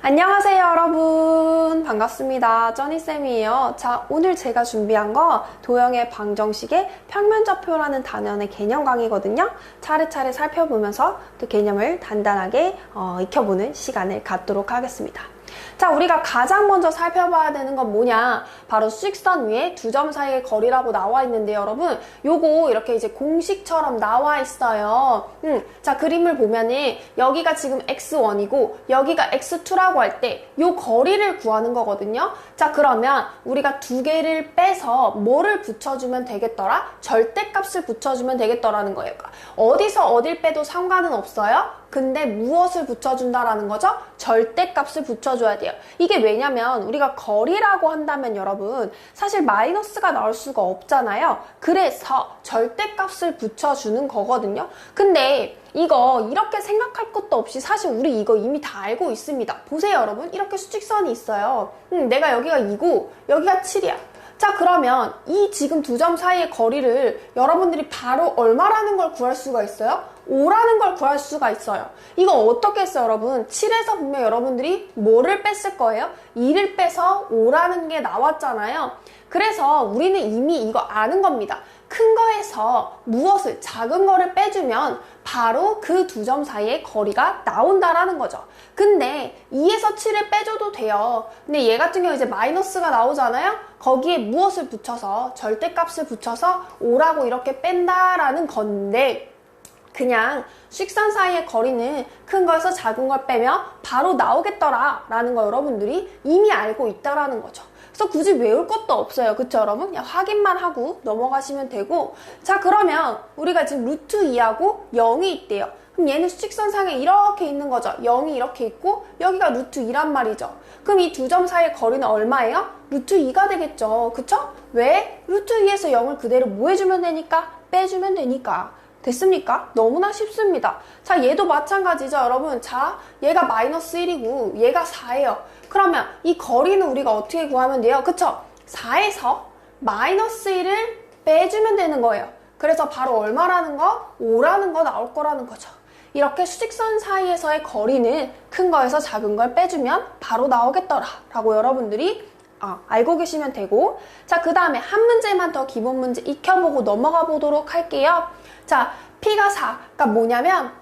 안녕하세요 여러분. 반갑습니다. 쩌니쌤이에요. 자 오늘 제가 준비한 거 도형의 방정식의 평면좌표라는 단원의 개념 강의거든요. 차례차례 살펴보면서 또 개념을 단단하게 어, 익혀보는 시간을 갖도록 하겠습니다 자, 우리가 가장 먼저 살펴봐야 되는 건 뭐냐? 바로 수직선 위에 두 점 사이의 거리라고 나와 있는데 여러분, 요거 이렇게 이제 공식처럼 나와 있어요. 음, 자, 그림을 보면은 여기가 지금 x1이고 여기가 x2라고 할 때 요 거리를 구하는 거거든요. 자, 그러면 우리가 두 개를 빼서 뭐를 붙여주면 되겠더라? 절대값을 붙여주면 되겠더라는 거예요. 그러니까 어디서 어딜 빼도 상관은 없어요. 근데 무엇을 붙여준다라는 거죠? 절대값을 붙여줘야 돼요. 이게 왜냐면 우리가 거리라고 한다면 여러분 사실 마이너스가 나올 수가 없잖아요. 그래서 절대값을 붙여주는 거거든요. 근데 이거 이렇게 생각할 것도 없이 사실 우리 이거 이미 다 알고 있습니다. 보세요 여러분 이렇게 수직선이 있어요. 음, 내가 여기가 2고 여기가 7이야. 자 그러면 이 지금 두 점 사이의 거리를 여러분들이 바로 얼마라는 걸 구할 수가 있어요? 5라는 걸 구할 수가 있어요. 이거 어떻게 했어요, 여러분? 7에서 분명 여러분들이 뭐를 뺐을 거예요? 2를 빼서 5라는 게 나왔잖아요. 그래서 우리는 이미 이거 아는 겁니다. 큰 거에서 무엇을 작은 거를 빼주면 바로 그 두 점 사이의 거리가 나온다라는 거죠. 근데 2에서 7을 빼줘도 돼요. 근데 얘 같은 경우 이제 마이너스가 나오잖아요. 거기에 무엇을 붙여서 절대값을 붙여서 5라고 이렇게 뺀다라는 건데 그냥 식선 사이의 거리는 큰 거에서 작은 걸 빼면 바로 나오겠더라 라는 거 여러분들이 이미 알고 있다라는 거죠. 그래서 굳이 외울 것도 없어요. 그쵸 여러분? 그냥 확인만 하고 넘어가시면 되고 자 그러면 우리가 지금 루트 2하고 0이 있대요. 그럼 얘는 수직선상에 이렇게 있는 거죠. 0이 이렇게 있고 여기가 루트 2란 말이죠. 그럼 이 두 점 사이의 거리는 얼마예요? 루트 2가 되겠죠. 그쵸? 왜? 루트 2에서 0을 그대로 뭐 해주면 되니까? 빼주면 되니까. 됐습니까? 너무나 쉽습니다. 자, 얘도 마찬가지죠, 여러분. 자, 얘가 마이너스 1이고 얘가 4예요. 그러면 이 거리는 우리가 어떻게 구하면 돼요? 그쵸? 4에서 마이너스 1을 빼주면 되는 거예요. 그래서 바로 얼마라는 거? 5라는 거 나올 거라는 거죠. 이렇게 수직선 사이에서의 거리는 큰 거에서 작은 걸 빼주면 바로 나오겠더라. 라고 여러분들이 아, 알고 계시면 되고. 자 그 다음에 한 문제만 더 기본 문제 익혀보고 넘어가 보도록 할게요. 자 P가 4 그러니까 뭐냐면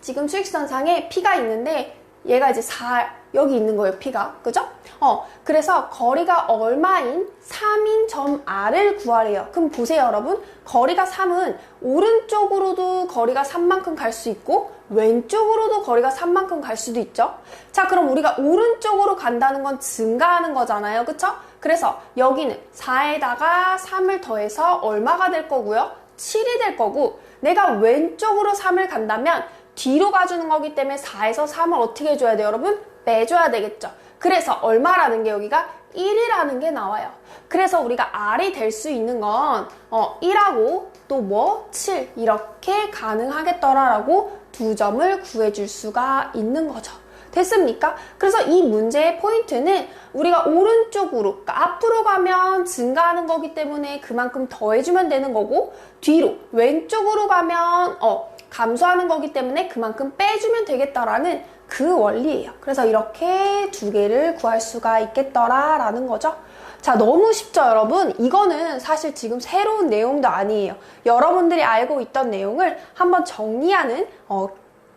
지금 수익선상에 P가 있는데 얘가 이제 4 여기 있는 거예요 P가. 그죠? 어 그래서 거리가 얼마인? 3인 점 R을 구하래요. 그럼 보세요 여러분. 거리가 3은 오른쪽으로도 거리가 3만큼 갈 수 있고 왼쪽으로도 거리가 3만큼 갈 수도 있죠. 자, 그럼 우리가 오른쪽으로 간다는 건 증가하는 거잖아요. 그쵸? 그래서 여기는 4에다가 3을 더해서 얼마가 될 거고요? 7이 될 거고 내가 왼쪽으로 3을 간다면 뒤로 가주는 거기 때문에 4에서 3을 어떻게 해줘야 돼요, 여러분? 빼줘야 되겠죠. 그래서 얼마라는 게 여기가 1이라는 게 나와요. 그래서 우리가 R이 될 수 있는 건 어, 1하고 또 뭐 7 이렇게 가능하겠더라라고 두 점을 구해줄 수가 있는 거죠. 됐습니까? 그래서 이 문제의 포인트는 우리가 오른쪽으로, 그러니까 앞으로 가면 증가하는 거기 때문에 그만큼 더해주면 되는 거고, 뒤로, 왼쪽으로 가면, 어, 감소하는 거기 때문에 그만큼 빼주면 되겠다라는 그 원리예요. 그래서 이렇게 두 개를 구할 수가 있겠더라라는 거죠. 자, 너무 쉽죠, 여러분? 이거는 사실 지금 새로운 내용도 아니에요. 여러분들이 알고 있던 내용을 한번 정리하는 어,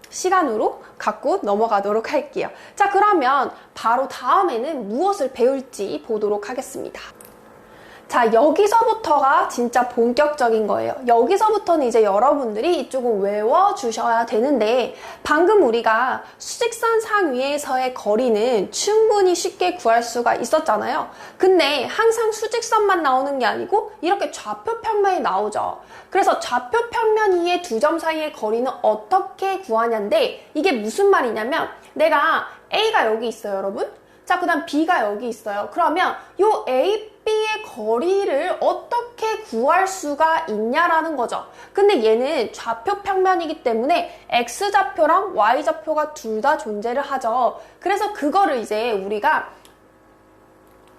시간으로 갖고 넘어가도록 할게요. 자, 그러면 바로 다음에는 무엇을 배울지 보도록 하겠습니다. 자, 여기서부터가 진짜 본격적인 거예요. 여기서부터는 이제 여러분들이 조금 외워주셔야 되는데, 방금 우리가 수직선 상 위에서의 거리는 충분히 쉽게 구할 수가 있었잖아요. 근데 항상 수직선만 나오는 게 아니고, 이렇게 좌표 평면이 나오죠. 그래서 좌표 평면 위에 두점 사이의 거리는 어떻게 구하냐인데, 이게 무슨 말이냐면, 내가 A가 여기 있어요, 여러분. 자, 그 다음 B가 여기 있어요. 그러면 요 A, B의 거리를 어떻게 구할 수가 있냐라는 거죠. 근데 얘는 좌표 평면이기 때문에 X좌표랑 Y좌표가 둘 다 존재를 하죠. 그래서 그거를 이제 우리가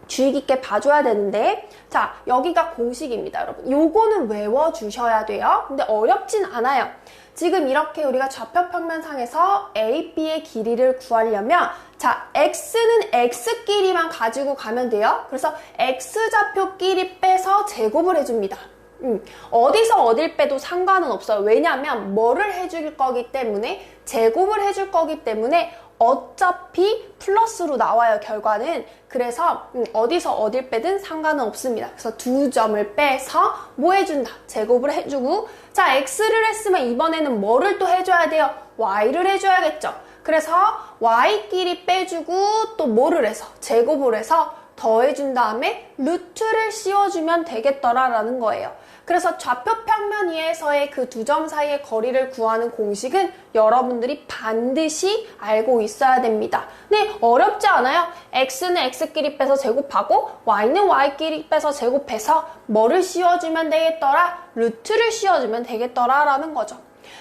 주의 깊게 봐줘야 되는데 자 여기가 공식입니다 여러분. 요거는 외워주셔야 돼요. 근데 어렵진 않아요. 지금 이렇게 우리가 좌표평면상에서 A, B의 길이를 구하려면 자 X는 X끼리만 가지고 가면 돼요. 그래서 X좌표끼리 빼서 제곱을 해줍니다. 음, 어디서 어딜 빼도 상관은 없어요. 왜냐하면 뭐를 해줄 거기 때문에 제곱을 해줄 거기 때문에 어차피 플러스로 나와요 결과는. 그래서 음, 어디서 어딜 빼든 상관은 없습니다. 그래서 두 점을 빼서 뭐 해준다? 제곱을 해주고. 자 x를 했으면 이번에는 뭐를 또 해줘야 돼요? y를 해줘야겠죠. 그래서 y끼리 빼주고 또 뭐를 해서? 제곱을 해서 더해준 다음에 루트를 씌워주면 되겠더라라는 거예요. 그래서 좌표 평면 위에서의 그 두 점 사이의 거리를 구하는 공식은 여러분들이 반드시 알고 있어야 됩니다. 네, 어렵지 않아요. x는 x끼리 빼서 제곱하고 y는 y끼리 빼서 제곱해서 뭐를 씌워주면 되겠더라? 루트를 씌워주면 되겠더라 라는 거죠.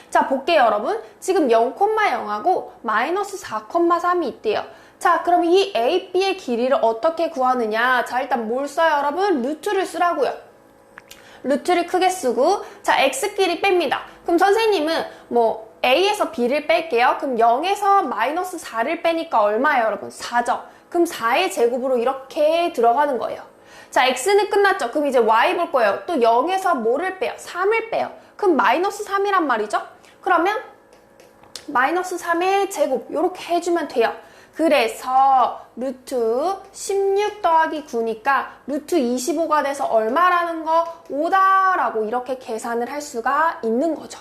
자, 볼게요, 여러분. 지금 0,0하고 마이너스 4,3이 있대요. 자, 그럼 이 A, B의 길이를 어떻게 구하느냐? 자, 일단 뭘 써요, 여러분? 루트를 쓰라고요. 루트를 크게 쓰고, 자, X끼리 뺍니다. 그럼 선생님은 뭐, A에서 B를 뺄게요. 그럼 0에서 마이너스 4를 빼니까 얼마예요, 여러분? 4죠. 그럼 4의 제곱으로 이렇게 들어가는 거예요. 자, X는 끝났죠. 그럼 이제 Y 볼 거예요. 또 0에서 뭐를 빼요? 3을 빼요. 그럼 마이너스 3이란 말이죠? 그러면 마이너스 3의 제곱, 이렇게 해주면 돼요. 그래서 루트 16 더하기 9니까 루트 25가 돼서 얼마라는 거 5다라고 이렇게 계산을 할 수가 있는 거죠.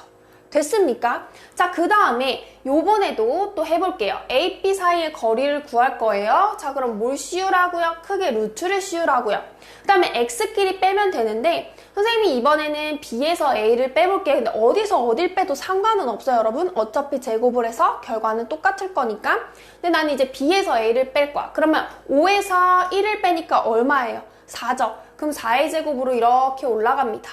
됐습니까? 자, 그 다음에 요번에도 또 해볼게요. A, B 사이의 거리를 구할 거예요. 자, 그럼 뭘 씌우라고요? 크게 루트를 씌우라고요. 그 다음에 X끼리 빼면 되는데 선생님이 이번에는 B에서 A를 빼볼게요. 근데 어디서 어딜 빼도 상관은 없어요, 여러분. 어차피 제곱을 해서 결과는 똑같을 거니까. 근데 나는 이제 B에서 A를 뺄 거야. 그러면 5에서 1을 빼니까 얼마예요? 4죠. 그럼 4의 제곱으로 이렇게 올라갑니다.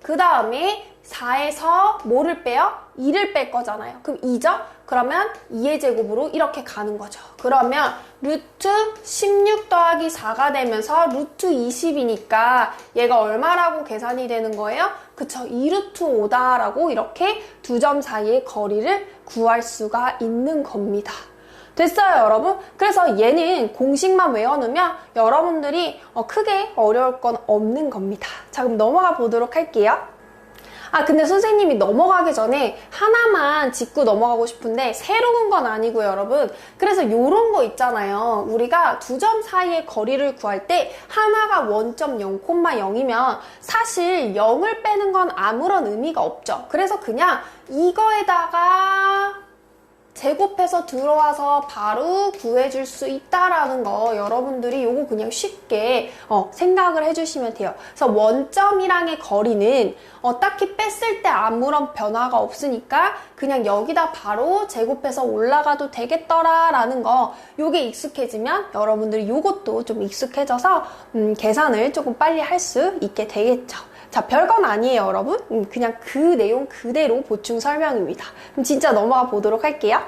그 다음에 4에서 뭐를 빼요? 2를 뺄 거잖아요. 그럼 2죠? 그러면 2의 제곱으로 이렇게 가는 거죠. 그러면 루트 16 더하기 4가 되면서 루트 20이니까 얘가 얼마라고 계산이 되는 거예요? 그쵸. 2루트 5다라고 이렇게 두 점 사이의 거리를 구할 수가 있는 겁니다. 됐어요, 여러분? 그래서 얘는 공식만 외워놓으면 여러분들이 어, 크게 어려울 건 없는 겁니다. 자, 그럼 넘어가 보도록 할게요. 아, 근데 선생님이 넘어가기 전에 하나만 짚고 넘어가고 싶은데 새로운 건 아니고요, 여러분. 그래서 요런 거 있잖아요. 우리가 두 점 사이의 거리를 구할 때 하나가 원점 0,0이면 사실 0을 빼는 건 아무런 의미가 없죠. 그래서 그냥 이거에다가 제곱해서 들어와서 바로 구해줄 수 있다라는 거 여러분들이 요거 그냥 쉽게 어, 생각을 해주시면 돼요. 그래서 원점이랑의 거리는 어, 딱히 뺐을 때 아무런 변화가 없으니까 그냥 여기다 바로 제곱해서 올라가도 되겠더라라는 거 요게 익숙해지면 여러분들이 요것도 좀 익숙해져서 음, 계산을 조금 빨리 할 수 있게 되겠죠. 자, 별건 아니에요, 여러분. 음, 그냥 그 내용 그대로 보충 설명입니다. 그럼 진짜 넘어가 보도록 할게요.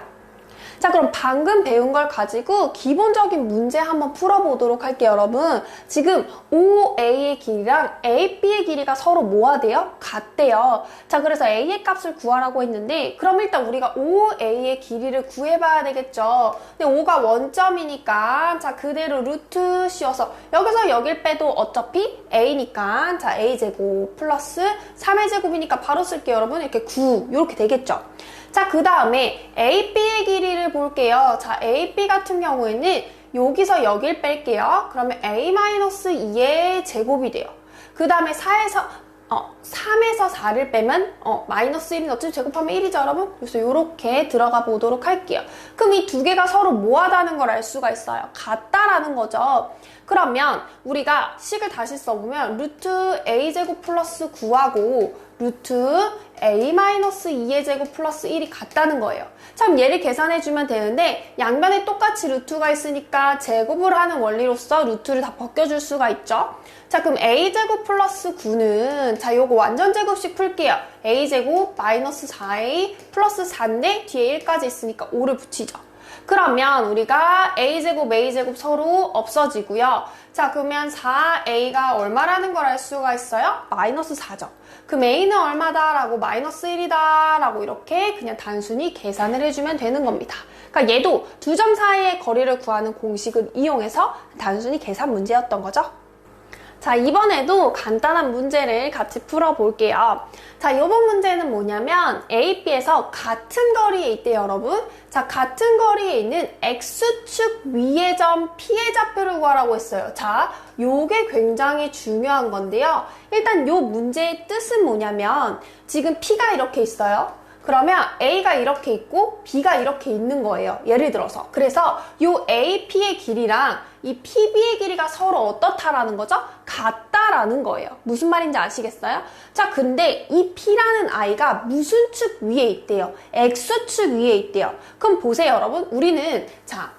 자, 그럼 방금 배운 걸 가지고 기본적인 문제 한번 풀어보도록 할게요, 여러분. 지금 OA의 길이랑 AB의 길이가 서로 뭐가 돼요? 같대요. 자, 그래서 A의 값을 구하라고 했는데, 그럼 일단 우리가 OA의 길이를 구해봐야 되겠죠. 근데 5가 원점이니까, 자, 그대로 루트 씌워서, 여기서 여길 빼도 어차피 A니까, 자, A제곱 플러스 3의 제곱이니까 바로 쓸게요, 여러분. 이렇게 9, 이렇게 되겠죠. 자, 그 다음에 AB의 길이를 볼게요. 자, AB 같은 경우에는 여기서 여길 뺄게요. 그러면 A-2의 제곱이 돼요. 그 다음에 4에서 어, 3에서 4를 빼면 어, 마이너스 1은 어차피 제곱하면 1이죠 여러분? 그래서 이렇게 들어가 보도록 할게요. 그럼 이 두 개가 서로 뭐하다는 걸 알 수가 있어요. 같다라는 거죠. 그러면 우리가 식을 다시 써보면 루트 a제곱 플러스 9하고 루트 a-2의 제곱 플러스 1이 같다는 거예요. 참 얘를 계산해주면 되는데 양변에 똑같이 루트가 있으니까 제곱을 하는 원리로서 루트를 다 벗겨줄 수가 있죠. 자 그럼 a제곱 플러스 9는 자 요거 완전 제곱식 풀게요. a제곱 마이너스 4a 플러스 4인데 뒤에 1까지 있으니까 5를 붙이죠. 그러면 우리가 a제곱, a제곱 서로 없어지고요. 자, 그러면 4a가 얼마라는 걸 알 수가 있어요? 마이너스 4죠. 그럼 a는 얼마다라고 마이너스 1이다라고 이렇게 그냥 단순히 계산을 해주면 되는 겁니다. 그러니까 얘도 두 점 사이의 거리를 구하는 공식을 이용해서 단순히 계산 문제였던 거죠. 자, 이번에도 간단한 문제를 같이 풀어볼게요. 자, 이번 문제는 뭐냐면 A, B에서 같은 거리에 있대 여러분. 자, 같은 거리에 있는 X축 위의 점 P의 좌표를 구하라고 했어요. 자, 요게 굉장히 중요한 건데요. 일단 요 문제의 뜻은 뭐냐면 지금 P가 이렇게 있어요. 그러면 A가 이렇게 있고 B가 이렇게 있는 거예요. 예를 들어서. 그래서 이 AP의 길이랑 이 PB의 길이가 서로 어떻다라는 거죠? 같다라는 거예요. 무슨 말인지 아시겠어요? 자, 근데 이 P라는 아이가 무슨 축 위에 있대요? X축 위에 있대요. 그럼 보세요, 여러분. 우리는 자,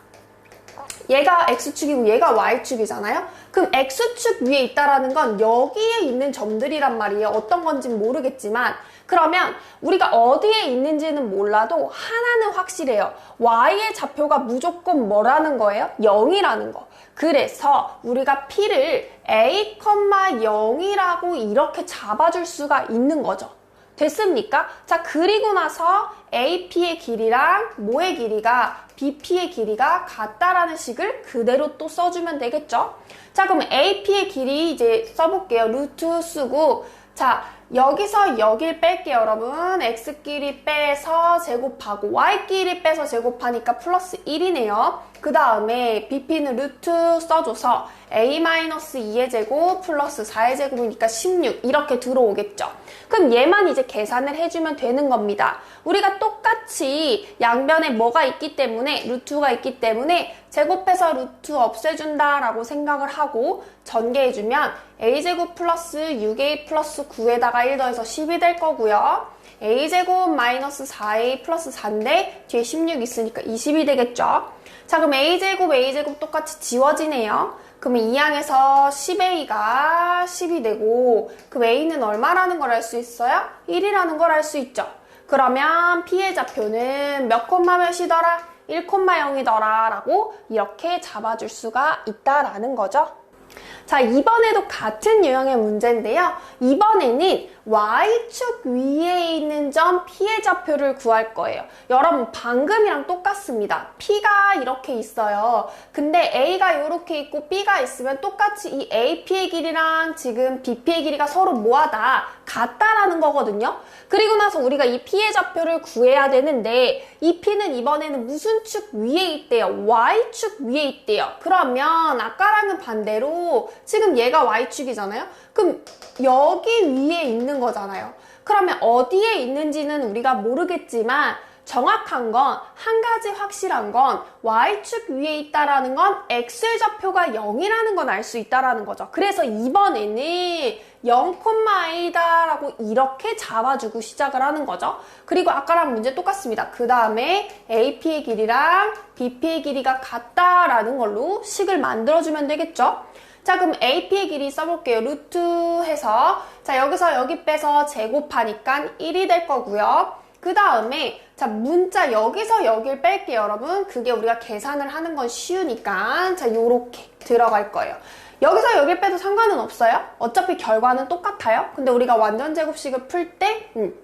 얘가 X축이고 얘가 Y축이잖아요? 그럼 X축 위에 있다라는 건 여기에 있는 점들이란 말이에요. 어떤 건지는 모르겠지만 그러면 우리가 어디에 있는지는 몰라도 하나는 확실해요. Y의 좌표가 무조건 뭐라는 거예요? 0이라는 거. 그래서 우리가 P를 A, 0이라고 이렇게 잡아줄 수가 있는 거죠. 됐습니까? 자, 그리고 나서 AP의 길이랑 모의 길이가 BP의 길이가 같다라는 식을 그대로 또 써주면 되겠죠? 자, 그럼 AP의 길이 이제 써볼게요. 루트 쓰고, 자, 여기서 여길 뺄게요, 여러분. x끼리 빼서 제곱하고 y끼리 빼서 제곱하니까 플러스 1이네요. 그 다음에 bp는 루트 써줘서 a-2의 제곱 플러스 4의 제곱이니까 16 이렇게 들어오겠죠. 그럼 얘만 이제 계산을 해주면 되는 겁니다. 우리가 똑같이 양변에 뭐가 있기 때문에 루트가 있기 때문에 제곱해서 루트 없애준다라고 생각을 하고 전개해주면 a제곱 플러스 6a 플러스 9에다가 1 더해서 10이 될 거고요. a제곱 마이너스 4a 플러스 4인데 뒤에 16 있으니까 20이 되겠죠. 자 그럼 a제곱 a제곱 똑같이 지워지네요. 그러면 이 항에서 10a가 10이 되고 그럼 a는 얼마라는 걸 알 수 있어요? 1이라는 걸 알 수 있죠. 그러면 좌표는 몇 콤마 몇이더라? 1,0이더라 라고 이렇게 잡아줄 수가 있다라는 거죠. 자, 이번에도 같은 유형의 문제인데요. 이번에는 Y축 위에 있는 점 좌표를 구할 거예요. 여러분, 방금이랑 똑같습니다. P가 이렇게 있어요. 근데 A가 이렇게 있고 B가 있으면 똑같이 이 AP의 길이랑 지금 BP의 길이가 서로 뭐하다? 같다라는 거거든요. 그리고 나서 우리가 이 좌표를 구해야 되는데 이 P는 이번에는 무슨 축 위에 있대요? Y축 위에 있대요. 그러면 아까랑은 반대로 지금 얘가 Y축이잖아요? 그럼 여기 위에 있는 거잖아요. 그러면 어디에 있는지는 우리가 모르겠지만 정확한 건 한 가지 확실한 건 y축 위에 있다라는 건 x의 좌표가 0이라는 건 알 수 있다라는 거죠. 그래서 이번에는 0,i다라고 이렇게 잡아주고 시작을 하는 거죠. 그리고 아까랑 문제 똑같습니다. 그 다음에 AP의 길이랑 BP의 길이가 같다라는 걸로 식을 만들어주면 되겠죠. 자, 그럼 AP의 길이 써볼게요. 루트 해서. 자, 여기서 여기 빼서 제곱하니까 1이 될 거고요. 그 다음에 자 문자 여기서 여길 뺄게요 여러분. 그게 우리가 계산을 하는 건 쉬우니까. 자 요렇게 들어갈 거예요. 여기서 여길 빼도 상관은 없어요? 어차피 결과는 똑같아요? 근데 우리가 완전 제곱식을 풀때 음,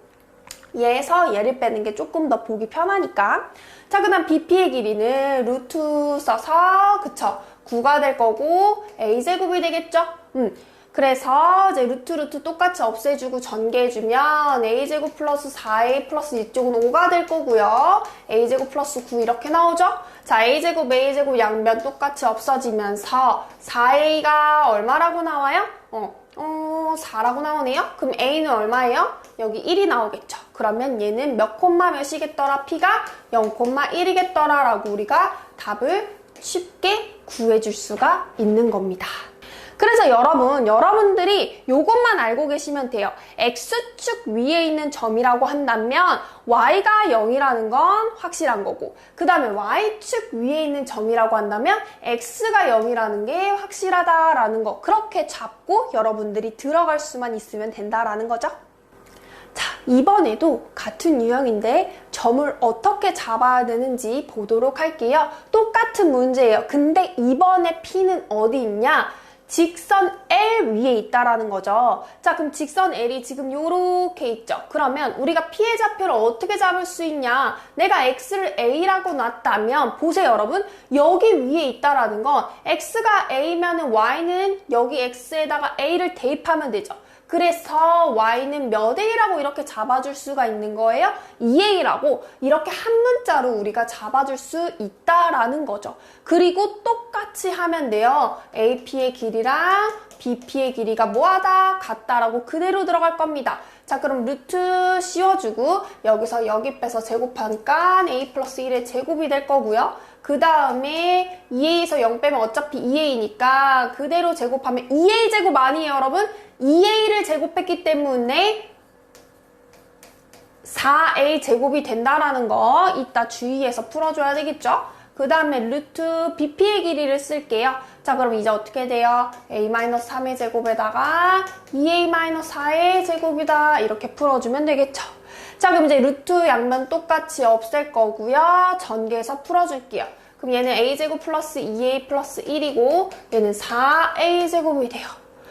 얘에서 얘를 빼는 게 조금 더 보기 편하니까. 자 그다음 BP의 길이는 루트 써서 그쵸 9가 될 거고 A제곱이 되겠죠 음. 그래서 이제 루트 루트 똑같이 없애주고 전개해주면 a제곱 플러스 4a 플러스 이쪽은 5가 될 거고요. a제곱 플러스 9 이렇게 나오죠? 자, a제곱 a제곱 양변 똑같이 없어지면서 4a가 얼마라고 나와요? 어, 어 4라고 나오네요? 그럼 a는 얼마예요? 여기 1이 나오겠죠. 그러면 얘는 몇 콤마 몇이겠더라? p가 0,1이겠더라 라고 우리가 답을 쉽게 구해줄 수가 있는 겁니다. 그래서 여러분, 여러분들이 이것만 알고 계시면 돼요. X축 위에 있는 점이라고 한다면 Y가 0이라는 건 확실한 거고 그 다음에 Y축 위에 있는 점이라고 한다면 X가 0이라는 게 확실하다라는 거 그렇게 잡고 여러분들이 들어갈 수만 있으면 된다라는 거죠. 자, 이번에도 같은 유형인데 점을 어떻게 잡아야 되는지 보도록 할게요. 똑같은 문제예요. 근데 이번에 P는 어디 있냐? 직선 L 위에 있다라는 거죠. 자, 그럼 직선 L이 지금 요렇게 있죠. 그러면 우리가 P의 좌표를 어떻게 잡을 수 있냐? 내가 X를 A라고 놨다면 보세요, 여러분. 여기 위에 있다라는 건 X가 A면은 Y는 여기 X에다가 A를 대입하면 되죠. 그래서 y는 몇 a라고 이렇게 잡아줄 수가 있는 거예요? 2a라고 이렇게 한 문자로 우리가 잡아줄 수 있다라는 거죠. 그리고 똑같이 하면 돼요. ap의 길이랑 bp의 길이가 뭐하다? 같다라고 그대로 들어갈 겁니다. 자 그럼 루트 씌워주고 여기서 여기 빼서 제곱하니까 a 플러스 1의 제곱이 될 거고요. 그 다음에 2a에서 0 빼면 어차피 2a니까 그대로 제곱하면 2a 제곱 아니에요 여러분? 2a를 제곱했기 때문에 4a 제곱이 된다라는 거 이따 주의해서 풀어줘야 되겠죠? 그 다음에 루트 bp의 길이를 쓸게요. 자 그럼 이제 어떻게 돼요? a-3의 제곱에다가 2a-4의 제곱이다 이렇게 풀어주면 되겠죠? 자 그럼 이제 루트 양면 똑같이 없앨 거고요. 전개해서 풀어줄게요. 그럼 얘는 a제곱 플러스 2a 플러스 1이고 얘는 4a 제곱이 돼요.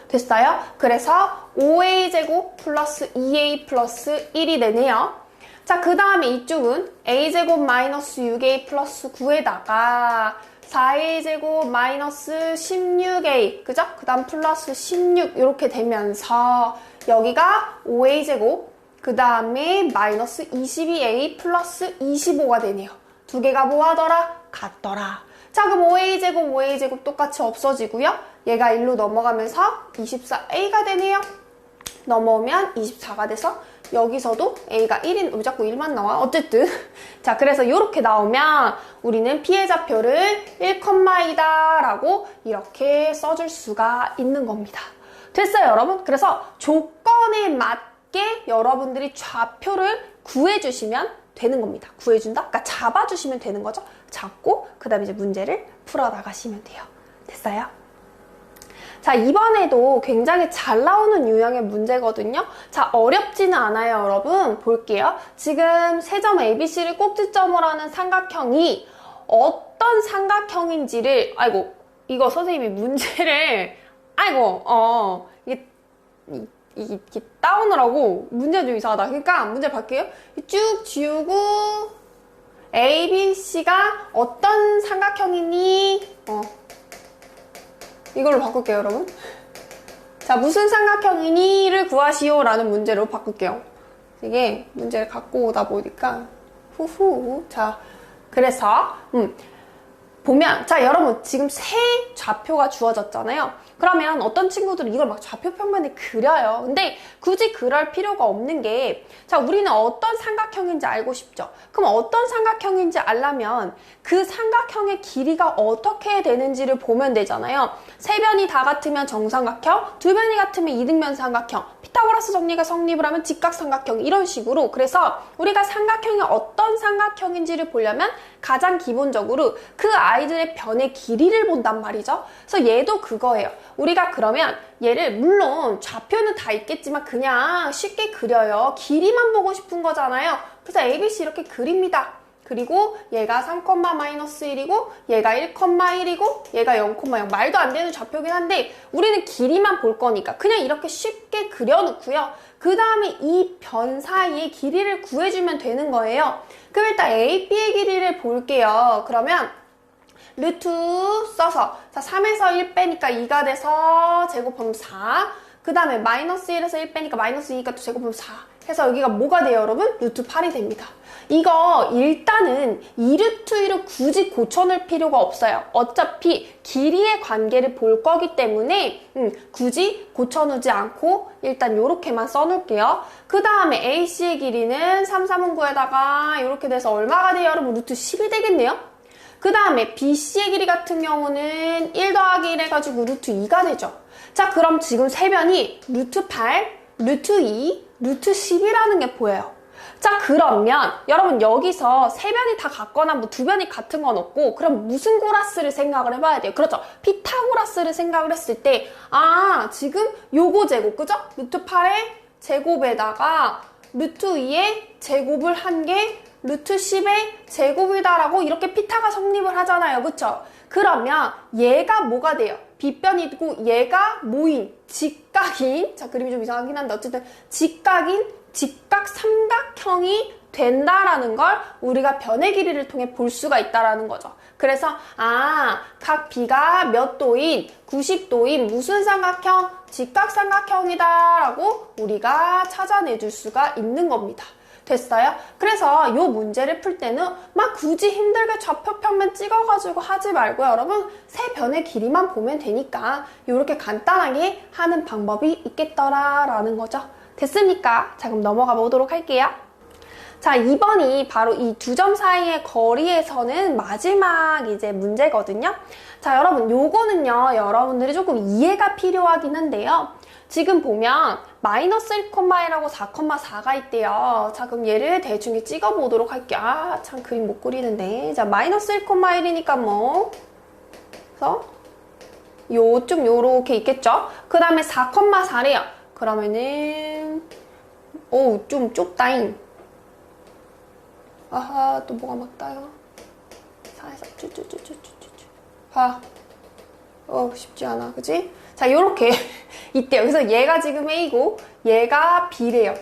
됐어요? 그래서 5a제곱 플러스 2a 플러스 1이 되네요. 자, 그 다음에 이쪽은 a제곱 마이너스 6a 플러스 9에다가 4a제곱 마이너스 16a, 그죠? 그 다음 플러스 16 이렇게 되면서 여기가 5a제곱, 그 다음에 마이너스 22a 플러스 25가 되네요. 두 개가 뭐하더라? 같더라. 자, 그럼 5a제곱, 5a제곱 똑같이 없어지고요. 얘가 1로 넘어가면서 24a가 되네요. 넘어오면 24가 돼서 여기서도 a가 1인 왜 자꾸 1만 나와? 어쨌든 자 그래서 이렇게 나오면 우리는 피해 좌표를 1,2다 라고 이렇게 써줄 수가 있는 겁니다. 됐어요 여러분? 그래서 조건에 맞 게 여러분들이 좌표를 구해주시면 되는 겁니다. 구해준다? 그러니까 잡아주시면 되는 거죠. 잡고 그 다음에 이제 문제를 풀어나가시면 돼요. 됐어요? 자, 이번에도 굉장히 잘 나오는 유형의 문제거든요. 자, 어렵지는 않아요, 여러분. 볼게요. 지금 세점 ABC를 꼭지점으로 하는 삼각형이 어떤 삼각형인지를, 아이고, 이거 선생님이 문제를, 아이고, 어, 이게, 이게 다운을 하고 문제 좀 이상하다. 그러니까 문제 볼게요. 쭉 지우고, A, B, C가 어떤 삼각형이니? 어, 이걸로 바꿀게요, 여러분. 자, 무슨 삼각형이니?를 구하시오 라는 문제로 바꿀게요. 이게 문제를 갖고 오다 보니까, 후후. 자, 그래서, 음, 보면, 자, 여러분, 지금 세 좌표가 주어졌잖아요. 그러면 어떤 친구들은 이걸 막 좌표 평면에 그려요. 근데 굳이 그럴 필요가 없는 게, 자, 우리는 어떤 삼각형인지 알고 싶죠? 그럼 어떤 삼각형인지 알려면 그 삼각형의 길이가 어떻게 되는지를 보면 되잖아요. 세 변이 다 같으면 정삼각형, 두 변이 같으면 이등변 삼각형, 피타고라스 정리가 성립을 하면 직각삼각형 이런 식으로 그래서 우리가 삼각형이 어떤 삼각형인지를 보려면 가장 기본적으로 그 아이들의 변의 길이를 본단 말이죠. 그래서 얘도 그거예요. 우리가 그러면 얘를 물론 좌표는 다 있겠지만 그냥 쉽게 그려요. 길이만 보고 싶은 거잖아요. 그래서 ABC 이렇게 그립니다. 그리고 얘가 3, 마이너스 1이고 얘가 1,1이고 얘가 0,0 말도 안 되는 좌표긴 한데 우리는 길이만 볼 거니까 그냥 이렇게 쉽게 그려놓고요. 그 다음에 이 변 사이의 길이를 구해주면 되는 거예요. 그럼 일단 A, B의 길이를 볼게요. 그러면 루트 써서 자 3에서 1 빼니까 2가 돼서 제곱하면 4. 그 다음에 마이너스 1에서 1 빼니까 마이너스 2가 또 제곱하면 4. 해서 여기가 뭐가 돼요, 여러분? 루트 8이 됩니다. 이거 일단은 2루트 1을 굳이 고쳐낼 필요가 없어요. 어차피 길이의 관계를 볼 거기 때문에 음, 굳이 고쳐놓지 않고 일단 이렇게만 써놓을게요. 그 다음에 AC의 길이는 3, 3은 9에다가 이렇게 돼서 얼마가 돼요, 여러분? 루트 10이 되겠네요? 그 다음에 BC의 길이 같은 경우는 1 더하기 1 해가지고 루트 2가 되죠. 자, 그럼 지금 세변이 루트 8, 루트 2, 루트 10이라는 게 보여요. 자, 그러면 여러분 여기서 세 변이 다 같거나 뭐 두 변이 같은 건 없고 그럼 무슨 고라스를 생각을 해봐야 돼요. 그렇죠. 피타고라스를 생각을 했을 때 아, 지금 요거 제곱, 그죠? 루트 8의 제곱에다가 루트 2의 제곱을 한 게 루트 10의 제곱이다라고 이렇게 피타가 성립을 하잖아요. 그쵸? 그러면 얘가 뭐가 돼요? 빗변이고 얘가 모인 직각인 자 그림이 좀 이상하긴 한데 어쨌든 직각인 직각 삼각형이 된다라는 걸 우리가 변의 길이를 통해 볼 수가 있다라는 거죠. 그래서 아, 각 B가 몇 도인 90도인 무슨 삼각형? 직각 삼각형이다라고 우리가 찾아내 줄 수가 있는 겁니다. 됐어요? 그래서 이 문제를 풀 때는 막 굳이 힘들게 좌표평면 찍어가지고 하지 말고 여러분 세 변의 길이만 보면 되니까 이렇게 간단하게 하는 방법이 있겠더라라는 거죠. 됐습니까? 자 그럼 넘어가 보도록 할게요. 자, 2번이 바로 이 두 점 사이의 거리에서는 마지막 이제 문제거든요. 자, 여러분, 요거는요, 여러분들이 조금 이해가 필요하긴 한데요. 지금 보면 마이너스 1,1하고 4,4가 있대요. 자, 그럼 얘를 대충 찍어보도록 할게요. 아, 참 그림 못 그리는데. 자, 마이너스 1,1이니까 뭐. 그래서 요좀 요렇게 있겠죠? 그 다음에 4,4래요. 그러면은 오, 좀 좁다잉. 아하, 또 뭐가 막 따요? 사에서 쭈쭈쭈쭈쭈쭈쭈. 봐. 어, 쉽지 않아. 그지? 자, 요렇게 있대요. 그래서 얘가 지금 A고 얘가 B래요.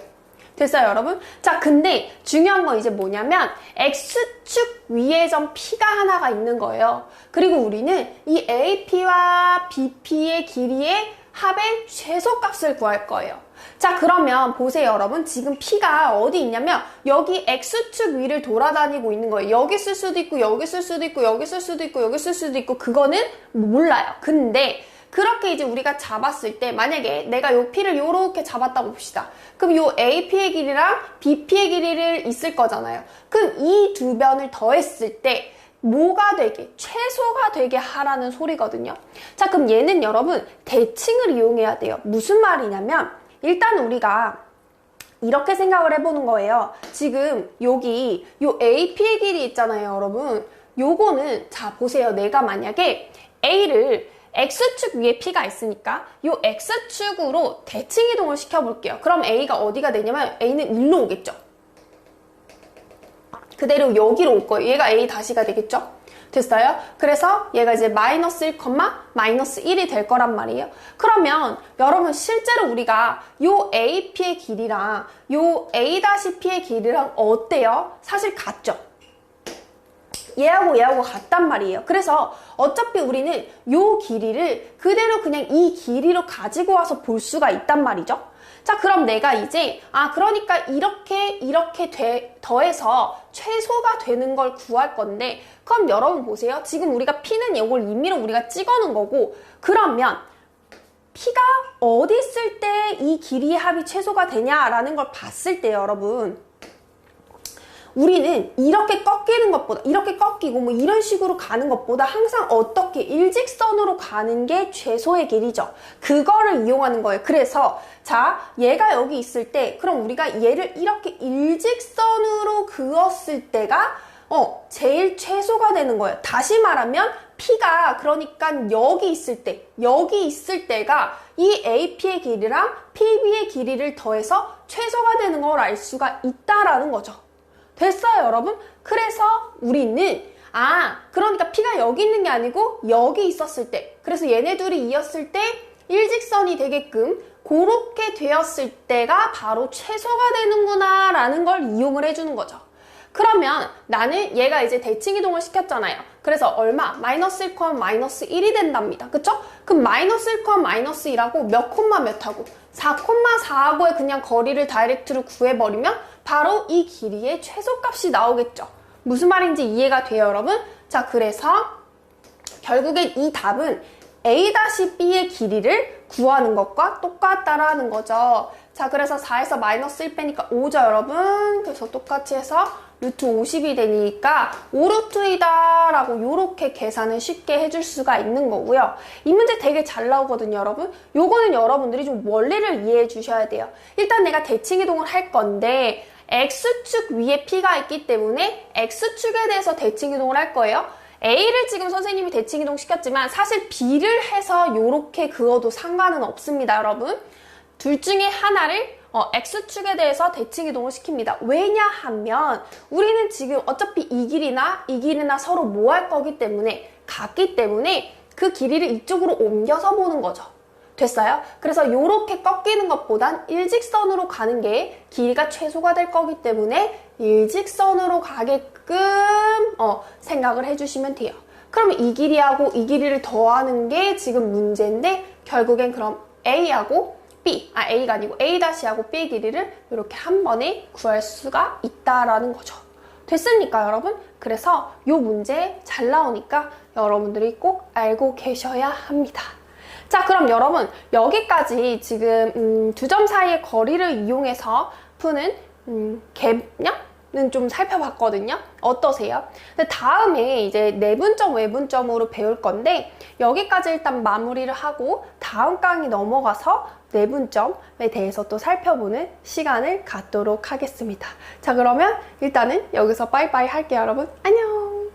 됐어요, 여러분? 자, 근데 중요한 건 이제 뭐냐면 X축 위에 점 P가 하나가 있는 거예요. 그리고 우리는 이 AP와 BP의 길이의 합의 최소값을 구할 거예요. 자, 그러면 보세요, 여러분. 지금 P가 어디 있냐면 여기 X축 위를 돌아다니고 있는 거예요. 여기 쓸 수도 있고, 여기 쓸 수도 있고, 여기 쓸 수도 있고, 여기 쓸 수도 있고, 그거는 몰라요. 근데 그렇게 이제 우리가 잡았을 때 만약에 내가 요 P를 요렇게 잡았다고 봅시다. 그럼 요 AP의 길이랑 BP의 길이를 있을 거잖아요. 그럼 이 두 변을 더했을 때 뭐가 되게 최소가 되게 하라는 소리거든요. 자, 그럼 얘는 여러분 대칭을 이용해야 돼요. 무슨 말이냐면 일단 우리가 이렇게 생각을 해보는 거예요. 지금 여기 요 AP의 길이 있잖아요, 여러분. 요거는 자 보세요. 내가 만약에 A를 X축 위에 P가 있으니까 요 X축으로 대칭 이동을 시켜볼게요. 그럼 A가 어디가 되냐면 A는 일로 오겠죠. 그대로 여기로 올 거예요. 얘가 A 다시가 되겠죠? 됐어요? 그래서 얘가 이제 마이너스 1, 마이너스 1이 될 거란 말이에요. 그러면 여러분 실제로 우리가 요 AP의 길이랑 요 A-P의 길이랑 어때요? 사실 같죠? 얘하고 얘하고 같단 말이에요. 그래서 어차피 우리는 요 길이를 그대로 그냥 이 길이로 가지고 와서 볼 수가 있단 말이죠. 자, 그럼 내가 이제, 아, 그러니까 이렇게, 이렇게 돼, 더해서 최소가 되는 걸 구할 건데, 그럼 여러분 보세요. 지금 우리가 P는 이걸 임의로 우리가 찍어 놓은 거고, 그러면 P가 어디 있을 때 이 길이의 합이 최소가 되냐라는 걸 봤을 때 여러분, 우리는 이렇게 꺾이는 것보다 이렇게 꺾이고 뭐 이런 식으로 가는 것보다 항상 어떻게 일직선으로 가는 게 최소의 길이죠. 그거를 이용하는 거예요. 그래서 자 얘가 여기 있을 때 그럼 우리가 얘를 이렇게 일직선으로 그었을 때가 어 제일 최소가 되는 거예요. 다시 말하면 P가 그러니까 여기 있을 때 여기 있을 때가 이 AP의 길이랑 PB의 길이를 더해서 최소가 되는 걸 알 수가 있다라는 거죠. 됐어요, 여러분? 그래서 우리는 아, 그러니까 P가 여기 있는 게 아니고 여기 있었을 때 그래서 얘네 둘이 이었을 때 일직선이 되게끔 그렇게 되었을 때가 바로 최소가 되는구나 라는 걸 이용을 해주는 거죠. 그러면 나는 얘가 이제 대칭 이동을 시켰잖아요. 그래서 얼마? 마이너스 1, 마이너스 1이 된답니다. 그쵸? 그럼 마이너스 1, 마이너스 1하고 몇 콤마 몇 하고 4,4하고의 그냥 거리를 다이렉트로 구해버리면 바로 이 길이의 최소값이 나오겠죠. 무슨 말인지 이해가 돼요, 여러분? 자, 그래서 결국엔 이 답은 A-B의 길이를 구하는 것과 똑같다라는 거죠. 자, 그래서 4에서 마이너스 1 빼니까 5죠, 여러분? 그래서 똑같이 해서 루트 50이 되니까 5루트이다 라고 이렇게 계산을 쉽게 해줄 수가 있는 거고요. 이 문제 되게 잘 나오거든요, 여러분. 요거는 여러분들이 좀 원리를 이해해 주셔야 돼요. 일단 내가 대칭 이동을 할 건데 X축 위에 P가 있기 때문에 X축에 대해서 대칭 이동을 할 거예요. A를 지금 선생님이 대칭 이동 시켰지만 사실 B를 해서 이렇게 그어도 상관은 없습니다, 여러분. 둘 중에 하나를 어, X축에 대해서 대칭 이동을 시킵니다. 왜냐하면 우리는 지금 어차피 이 길이나 이 길이나 서로 뭐 할 거기 때문에 같기 때문에 그 길이를 이쪽으로 옮겨서 보는 거죠. 됐어요? 그래서 이렇게 꺾이는 것보단 일직선으로 가는 게 길이가 최소가 될 거기 때문에 일직선으로 가게끔 어, 생각을 해주시면 돼요. 그러면 이 길이하고 이 길이를 더하는 게 지금 문제인데 결국엔 그럼 A하고 B, 아 A가 아니고 A-하고 B 길이를 이렇게 한 번에 구할 수가 있다라는 거죠. 됐습니까, 여러분? 그래서 이 문제 잘 나오니까 여러분들이 꼭 알고 계셔야 합니다. 자, 그럼 여러분 여기까지 지금 음, 두점 사이의 거리를 이용해서 푸는 음, 개념은 좀 살펴봤거든요. 어떠세요? 근데 다음에 이제 내분점, 외분점으로 배울 건데 여기까지 일단 마무리를 하고 다음 강의 넘어가서 내분점에 대해서 또 살펴보는 시간을 갖도록 하겠습니다. 자, 그러면 일단은 여기서 빠이빠이 할게요, 여러분. 안녕!